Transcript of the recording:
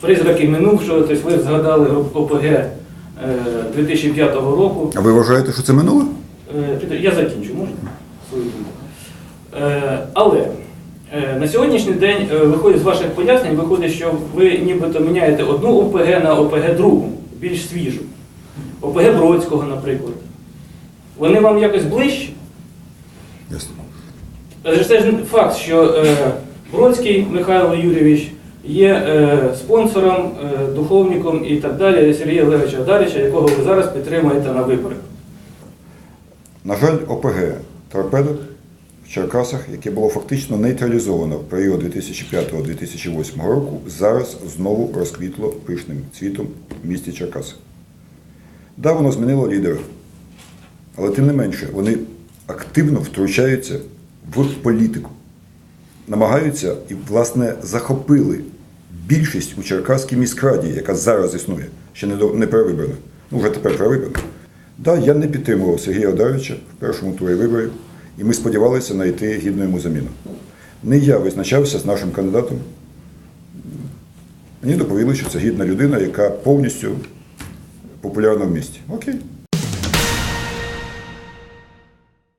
призраки минувшого, тобто ви згадали ОПГ е, 2005 року. А ви вважаєте, що це минуле? Е, Я закінчу, можна? Свою думку. Е, Але е, на сьогоднішній день е, виходить з ваших пояснень, виходить, що ви нібито міняєте одну ОПГ на ОПГ другу, більш свіжу. ОПГ Бродського, наприклад. Вони вам якось ближчі? Ясно. Це ж факт, що е, Бродський Михайло Юрійович є е, спонсором, е, духовником і так далі Сергія Олеговича Дарича, якого ви зараз підтримуєте на виборах. На жаль, ОПГ торпедо в Черкасах, яке було фактично нейтралізовано в період 2005-2008 року, зараз знову розквітло пишним цвітом в місті Черкаси. Да, воно змінило лідера, але тим не менше вони активно втручаються в політику, намагаються і, власне, захопили більшість у Черкаській міськраді, яка зараз існує, ще не, до, не перевибрана. Ну, вже тепер перевибрана. Да, я не підтримував Сергія Одарича в першому турі виборів, і ми сподівалися знайти гідну йому заміну. Не я визначався з нашим кандидатом. Мені доповіли, що це гідна людина, яка повністю популярна в місті. Окей.